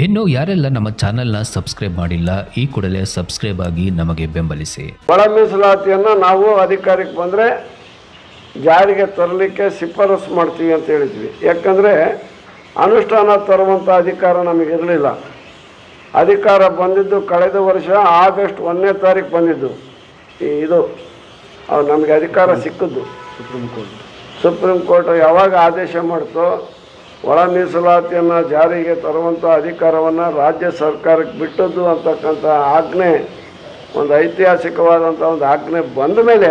ಇನ್ನು ಯಾರೆಲ್ಲ ನಮ್ಮ ಚಾನೆಲ್ನ ಸಬ್ಸ್ಕ್ರೈಬ್ ಮಾಡಿಲ್ಲ ಈ ಕೂಡಲೇ ಸಬ್ಸ್ಕ್ರೈಬ್ ಆಗಿ ನಮಗೆ ಬೆಂಬಲಿಸಿ. ಒಳ ಮೀಸಲಾತಿಯನ್ನು ನಾವು ಅಧಿಕಾರಕ್ಕೆ ಬಂದರೆ ಜಾರಿಗೆ ತರಲಿಕ್ಕೆ ಶಿಫಾರಸು ಮಾಡ್ತೀವಿ ಅಂತ ಹೇಳಿದ್ವಿ. ಯಾಕಂದರೆ ಅನುಷ್ಠಾನ ತರುವಂಥ ಅಧಿಕಾರ ನಮಗಿರಲಿಲ್ಲ ಅಧಿಕಾರ ಬಂದಿದ್ದು ಕಳೆದ ವರ್ಷ ಆಗಸ್ಟ್ ಒಂದನೇ ತಾರೀಕು ಬಂದಿದ್ದು. ಈ ಇದು ನಮಗೆ ಅಧಿಕಾರ ಸಿಕ್ಕಿದ್ದು. Supreme court. ಸುಪ್ರೀಂ ಕೋರ್ಟ್ ಯಾವಾಗ ಆದೇಶ ಮಾಡ್ತೋ ಒಳ ಮೀಸಲಾತಿಯನ್ನು ಜಾರಿಗೆ ತರುವಂಥ ಅಧಿಕಾರವನ್ನು ರಾಜ್ಯ ಸರ್ಕಾರಕ್ಕೆ ಬಿಟ್ಟದ್ದು ಅಂತಕ್ಕಂಥ ಆಜ್ಞೆ, ಒಂದು ಐತಿಹಾಸಿಕವಾದಂಥ ಒಂದು ಆಜ್ಞೆ ಬಂದ ಮೇಲೆ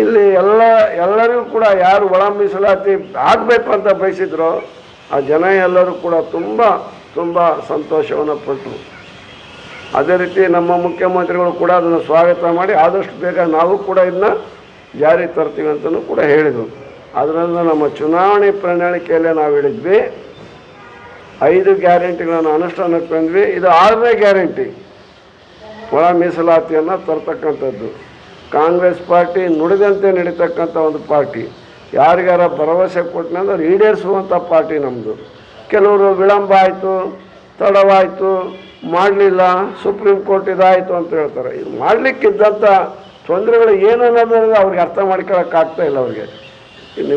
ಇಲ್ಲಿ ಎಲ್ಲ, ಎಲ್ಲರಿಗೂ ಕೂಡ ಯಾರು ಒಳ ಮೀಸಲಾತಿ ಆಗಬೇಕು ಅಂತ ಬಯಸಿದ್ರು ಆ ಜನ ಎಲ್ಲರೂ ಕೂಡ ತುಂಬ ತುಂಬ ಸಂತೋಷವನ್ನು ಪಟ್ಟರು. ಅದೇ ರೀತಿ ನಮ್ಮ ಮುಖ್ಯಮಂತ್ರಿಗಳು ಕೂಡ ಅದನ್ನು ಸ್ವಾಗತ ಮಾಡಿ ಆದಷ್ಟು ಬೇಗ ನಾವು ಕೂಡ ಇದನ್ನ ಜಾರಿ ತರ್ತೀವಿ ಅಂತಲೂ ಕೂಡ ಹೇಳಿದರು. ಅದರಿಂದ ನಮ್ಮ ಚುನಾವಣೆ ಪ್ರಣಾಳಿಕೆಯಲ್ಲೇ ನಾವು ಹೇಳಿದ್ವಿ. ಐದು ಗ್ಯಾರಂಟಿಗಳನ್ನು ಅನುಷ್ಠಾನಕ್ಕೆ ಬಂದ್ವಿ ಇದು ಆರನೇ ಗ್ಯಾರಂಟಿ. ಒಳ ಮೀಸಲಾತಿಯನ್ನು ತರ್ತಕ್ಕಂಥದ್ದು. ಕಾಂಗ್ರೆಸ್ ಪಾರ್ಟಿ ನುಡಿದಂತೆ ನಡೀತಕ್ಕಂಥ ಒಂದು ಪಾರ್ಟಿ. ಯಾರಿಗಾರ ಭರವಸೆ ಕೊಟ್ಟನಂದ್ರೆ ಈಡೇರಿಸುವಂಥ ಪಾರ್ಟಿ ನಮ್ಮದು ಕೆಲವರು ವಿಳಂಬ ಆಯಿತು, ತಡವಾಯಿತು, ಮಾಡಲಿಲ್ಲ, ಸುಪ್ರೀಂ ಕೋರ್ಟ್ ಇದಾಯಿತು ಅಂತ ಹೇಳ್ತಾರೆ. ಇದು ಮಾಡಲಿಕ್ಕಿದ್ದಂಥ ತೊಂದರೆಗಳು ಏನು ಅವ್ರಿಗೆ ಅರ್ಥ ಮಾಡ್ಕೊಳಕ್ಕಾಗ್ತಾ ಇಲ್ಲ ಅವ್ರಿಗೆ.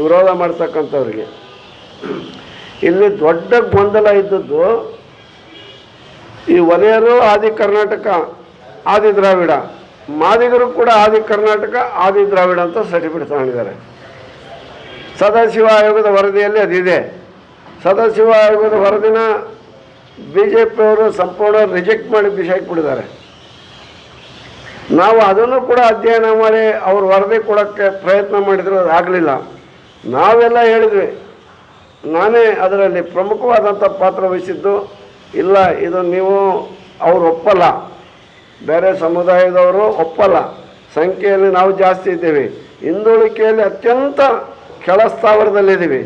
ವಿರೋಧ ಮಾಡ್ತಕ್ಕಂಥವ್ರಿಗೆ ಇಲ್ಲಿ ದೊಡ್ಡ ಗೊಂದಲ ಇದ್ದದ್ದು ಈ ವಲಯರು ಆದಿ ಕರ್ನಾಟಕ, ಆದಿ ದ್ರಾವಿಡ. ಮಾದಿಗರು ಕೂಡ ಆದಿ ಕರ್ನಾಟಕ, ಆದಿ ದ್ರಾವಿಡ ಅಂತ ಸರ್ಟಿಫಿಕೇಟ್ ತಗೊಂಡಿದ್ದಾರೆ ಸದಾಶಿವ ಆಯೋಗದ ವರದಿಯಲ್ಲಿ ಅದಿದೆ. ಸದಾಶಿವ ಆಯೋಗದ ವರದಿನ ಬಿ ಜೆ ಪಿಯವರು ಸಂಪೂರ್ಣ ರಿಜೆಕ್ಟ್ ಮಾಡಿ ಬಿಸಾಕಿಬಿಟ್ಟಿದ್ದಾರೆ ನಾವು ಅದನ್ನು ಕೂಡ ಅಧ್ಯಯನ ಮಾಡಿ ಅವ್ರ ವರದಿ ಕೊಡೋಕ್ಕೆ ಪ್ರಯತ್ನ ಮಾಡಿದ್ರು ಅದು ಆಗಲಿಲ್ಲ. ನಾವೆಲ್ಲ ಹೇಳಿದ್ವಿ. ನಾನೇ ಅದರಲ್ಲಿ ಪ್ರಮುಖವಾದಂಥ ಪಾತ್ರ ವಹಿಸಿದ್ದು. ಇಲ್ಲ, ಇದು ನೀವು ಅವರು ಒಪ್ಪಲ್ಲ. ಬೇರೆ ಸಮುದಾಯದವರು ಒಪ್ಪಲ್ಲ. ಸಂಖ್ಯೆಯಲ್ಲಿ ನಾವು ಜಾಸ್ತಿ ಇದ್ದೀವಿ. ಹಿಂದುಳಿಕೆಯಲ್ಲಿ ಅತ್ಯಂತ ಕೆಳ ಸ್ಥಾವರದಲ್ಲಿದ್ದೀವಿ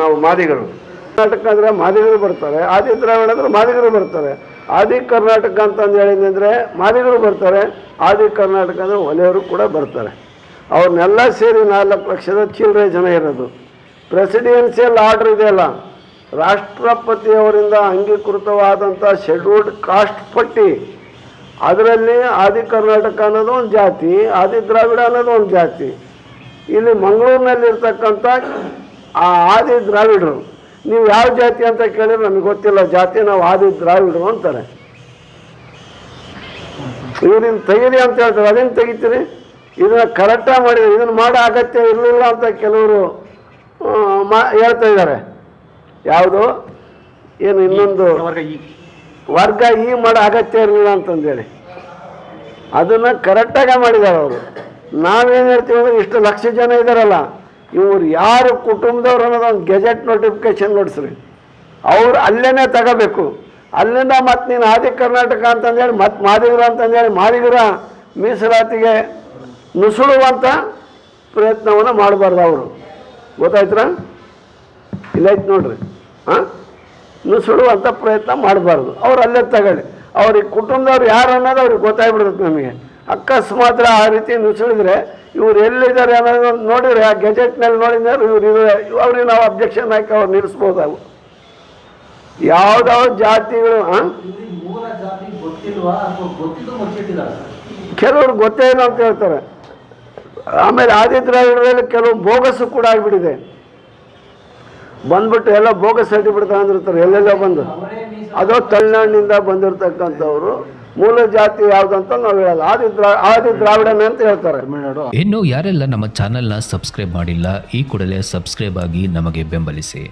ನಾವು ಮಾದಿಗರು. ಕರ್ನಾಟಕ ಅಂದರೆ ಮಾದಿಗರು ಬರ್ತಾರೆ. ಆದಿ ದ್ರಾವಿಡ ಅಂದರೆ ಮಾದಿಗರು ಬರ್ತಾರೆ. ಆದಿ ಕರ್ನಾಟಕ ಅಂತಂದು ಹೇಳಿದ್ರೆ ಮಾದಿಗರು ಬರ್ತಾರೆ. ಆದಿ ಕರ್ನಾಟಕ ಅಂದರೆ ಒಲೆಯವರು ಕೂಡ ಬರ್ತಾರೆ. ಅವ್ರನ್ನೆಲ್ಲ ಸೇರಿ ನಾಲ್ಕು ಲಕ್ಷದ ಚಿಲ್ಲರೆ ಜನ ಇರೋದು. ಪ್ರೆಸಿಡೆನ್ಸಿಯಲ್ ಆರ್ಡರ್ ಇದೆಯಲ್ಲ ರಾಷ್ಟ್ರಪತಿಯವರಿಂದ ಅಂಗೀಕೃತವಾದಂಥ ಶೆಡ್ಯೂಲ್ಡ್ ಕಾಸ್ಟ್ ಪಟ್ಟಿ. ಅದರಲ್ಲಿ ಆದಿ ಕರ್ನಾಟಕ ಅನ್ನೋದು ಒಂದು ಜಾತಿ, ಆದಿ ದ್ರಾವಿಡ ಅನ್ನೋದು ಒಂದು ಜಾತಿ. ಇಲ್ಲಿ ಮಂಗಳೂರಿನಲ್ಲಿರ್ತಕ್ಕಂಥ ಆ ಆದಿ ದ್ರಾವಿಡರು. ನೀವು ಯಾವ ಜಾತಿ ಅಂತ ಕೇಳಿದ್ರೆ ನಮಗೆ ಗೊತ್ತಿಲ್ಲ, ಜಾತಿ ನಾವು ಆದಿ ದ್ರಾವಿಡರು ಅಂತಾರೆ. ಇವ್ರಿಂದ ತೆಗೀರಿ ಅಂತ ಹೇಳ್ತಾರೆ. ಅದೇನು ತೆಗಿತೀರಿ? ಇದನ್ನ ಕರೆಕ್ಟಾಗಿ ಮಾಡಿದ್ರೆ ಇದನ್ನು ಮಾಡೋ ಅಗತ್ಯ ಇರಲಿಲ್ಲ ಅಂತ ಕೆಲವರು ಮಾ ಹೇಳ್ತಾ ಇದ್ದಾರೆ. ಯಾವುದು? ಏನು ಇನ್ನೊಂದು? ವರ್ಗ ಈ ಮಾಡೋ ಅಗತ್ಯ ಇರಲಿಲ್ಲ ಅಂತಂದೇಳಿ. ಅದನ್ನು ಕರೆಕ್ಟಾಗೇ ಮಾಡಿದ್ದಾರೆ ಅವರು. ನಾವೇನು ಹೇಳ್ತೀವಿ ಅಂದ್ರೆ ಇಷ್ಟು ಲಕ್ಷ ಜನ ಇದ್ದಾರಲ್ಲ ಇವರು ಯಾರು ಕುಟುಂಬದವ್ರು ಅನ್ನೋದು ಒಂದು ಗೆಜೆಟ್ ನೋಟಿಫಿಕೇಶನ್ ನೋಡಿಸ್ರಿ. ಅವ್ರು ಅಲ್ಲೇನೆ ತಗೋಬೇಕು. ಅಲ್ಲಿಂದ ಮತ್ತೆ ನೀನು ಆದಿ ಕರ್ನಾಟಕ ಅಂತಂದೇಳಿ ಮತ್ತೆ ಮಾದಿಗರ ಅಂತಂದೇಳಿ ಮಾದಿಗರ ಮೀಸಲಾತಿಗೆ ನುಸುಳುವಂಥ ಪ್ರಯತ್ನವನ್ನು ಮಾಡಬಾರ್ದು ಅವರು. ಗೊತ್ತಾಯ್ತರ ಇಲ್ಲೈತೆ ನೋಡ್ರಿ. ಹಾಂ ನುಸುಳುವಂಥ ಪ್ರಯತ್ನ ಮಾಡಬಾರ್ದು. ಅವ್ರು ಅಲ್ಲೇ ತಗೊಳ್ಳಿ. ಅವ್ರಿಗೆ ಕುಟುಂಬದವ್ರು ಯಾರು ಅನ್ನೋದು ಅವ್ರಿಗೆ ಗೊತ್ತಾಗ್ಬಿಡುತ್ತೆ ನಮಗೆ. ಅಕಸ್ಮಾತ್ ಆ ರೀತಿ ನುಸುಳಿದ್ರೆ ಇವ್ರು ಎಲ್ಲಿದ್ದಾರೆ ಅನ್ನೋದು ನೋಡಿದ್ರೆ ಆ ಗೆಜೆಟ್ನಲ್ಲಿ ನೋಡಿದ್ರೆ ಇವ್ರು ಇದ್ದಾರೆ ಅವ್ರಿಗೆ ನಾವು ಅಬ್ಜೆಕ್ಷನ್ ಹಾಕಿ ಅವ್ರು ನಿಲ್ಲಿಸ್ಬೋದು ಅವು ಯಾವುದಾವ ಜಾತಿಗಳು ಕೆಲವ್ರು ಗೊತ್ತೇ ಇಲ್ಲ ಅಂತ ಹೇಳ್ತಾರೆ. ಆಮೇಲೆ ಆದಿ ದ್ರಾವಿಡದಲ್ಲಿ ಕೆಲವು ಬೋಗಸು ಕೂಡ ಆಗಿಬಿಟ್ಟಿದೆ. ಬಂದ್ಬಿಟ್ಟು ಎಲ್ಲ ಬೋಗಸ್ ಸರ್ಟಿಫಿಕೇಟ್ ತಗೊಂಡಿರ್ತಾರೆ, ಎಲ್ಲೆಲ್ಲೋ ಬಂದು. ಅದು ತಮಿಳ್ನಾಡಿನಿಂದ ಬಂದಿರತಕ್ಕಂಥವ್ರು. ಮೂಲ ಜಾತಿ ಯಾವುದಂತ ನಾವು ಹೇಳಲ್ಲ. ಆದಿ ದ್ರಾ ಆದಿ ದ್ರಾವಿಡನೇ ಅಂತ ಹೇಳ್ತಾರೆ. ಇನ್ನು ಯಾರೆಲ್ಲ ನಮ್ಮ ಚಾನೆಲ್ನ ಸಬ್ಸ್ಕ್ರೈಬ್ ಮಾಡಿಲ್ಲ, ಈ ಕೂಡಲೇ ಸಬ್ಸ್ಕ್ರೈಬ್ ಆಗಿ ನಮಗೆ ಬೆಂಬಲಿಸಿ.